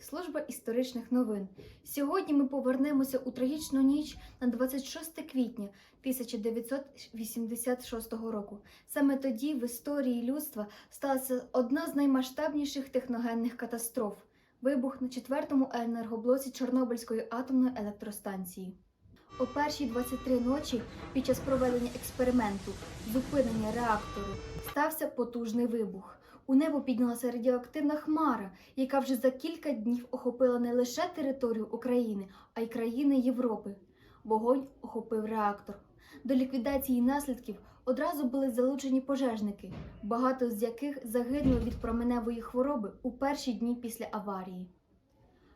служба історичних новин. Сьогодні ми повернемося у трагічну ніч на 26 квітня 1986 року. Саме тоді в історії людства сталася одна з наймасштабніших техногенних катастроф вибух на четвертому енергоблоці Чорнобильської атомної електростанції. О першій 23 ночі під час проведення експерименту зупинення реактору стався потужний вибух. У небо піднялася радіоактивна хмара, яка вже за кілька днів охопила не лише територію України, а й країни Європи. Вогонь охопив реактор. До ліквідації наслідків одразу були залучені пожежники, багато з яких загинули від променевої хвороби у перші дні після аварії.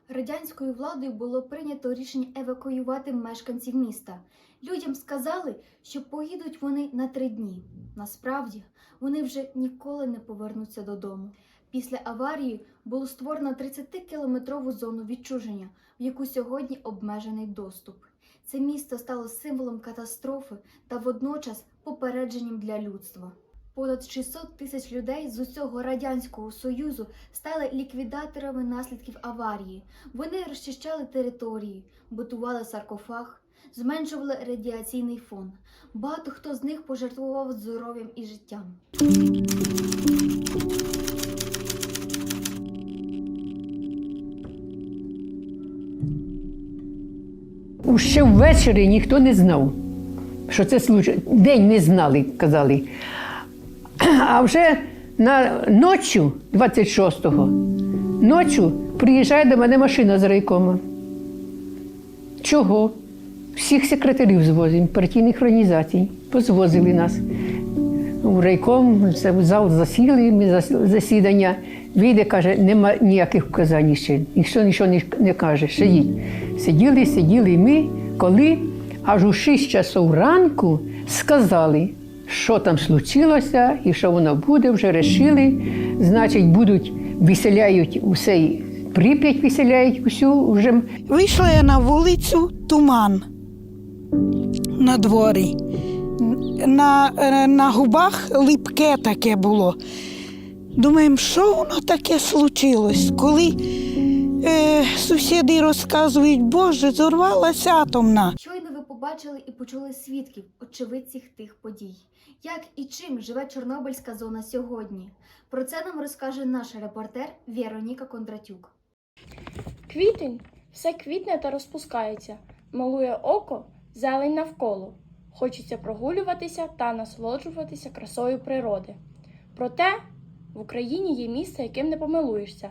Радянською владою було прийнято рішення евакуювати мешканців міста. Людям сказали, що поїдуть вони на три дні. Насправді, вони вже ніколи не повернуться додому. Після аварії було створено 30-кілометрову зону відчуження, в яку сьогодні обмежений доступ. Це місто стало символом катастрофи та водночас попередженням для людства. Понад 600 тисяч людей з усього радянського союзу стали ліквідаторами наслідків аварії. Вони розчищали території, будували саркофаг, зменшували радіаційний фон. Багато хто з них пожертвував здоров'ям і життям. Ще ввечері ніхто не знав, що це случай. День не знали, казали. А вже на ночі, 26-го, ночі приїжджає до мене машина з райкома. Чого? Всіх секретарів звозимо, партійних організацій. Позвозили нас. У райком, в зал засіли, ми засідання. Вийде, каже, нема ніяких вказань ще. Ніхто нічого не, каже. Сидіть. Сиділи, сиділи ми, коли аж у 6 часов ранку сказали, що там случилося і що воно буде, вже рішили. Значить, будуть виселяють усе, Прип'ять виселяють усю вже Вийшла я на вулицю туман на дворі. На, на губах липке таке було. Думаємо, що воно таке случилось, коли е, сусіди розказують, Боже, зорвалася атомна. Побачили і почули свідків, очевидців тих подій. Як і чим живе Чорнобильська зона сьогодні? Про це нам розкаже наш репортер Віроніка Кондратюк. Квітень все квітне та розпускається, малує око, зелень навколо. Хочеться прогулюватися та насолоджуватися красою природи. Проте в Україні є місце, яким не помилуєшся.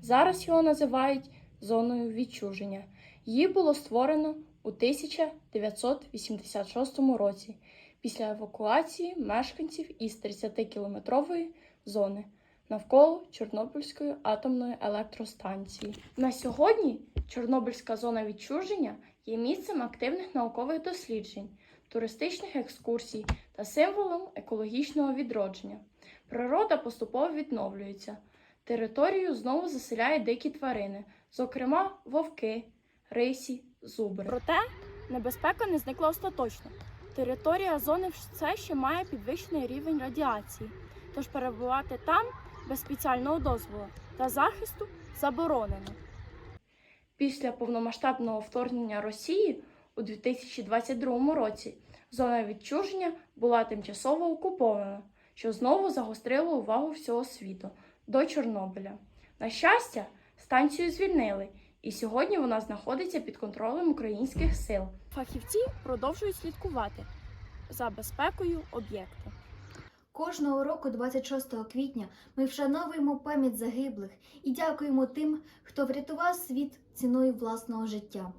Зараз його називають зоною відчуження. Її було створено у 1986 році після евакуації мешканців із 30-кілометрової зони навколо Чорнобильської атомної електростанції. На сьогодні Чорнобильська зона відчуження є місцем активних наукових досліджень, туристичних екскурсій та символом екологічного відродження. Природа поступово відновлюється. Територію знову заселяють дикі тварини, зокрема вовки, рисі, зубри. Проте небезпека не зникла остаточно. Територія зони все ще має підвищений рівень радіації, тож перебувати там без спеціального дозволу та захисту заборонено. Після повномасштабного вторгнення Росії у 2022 році зона відчуження була тимчасово окупована, що знову загострило увагу всього світу до Чорнобиля. На щастя, станцію звільнили, і сьогодні вона знаходиться під контролем українських сил. Фахівці продовжують слідкувати за безпекою об'єкту. Кожного року, 26 квітня, ми вшановуємо пам'ять загиблих і дякуємо тим, хто врятував світ ціною власного життя.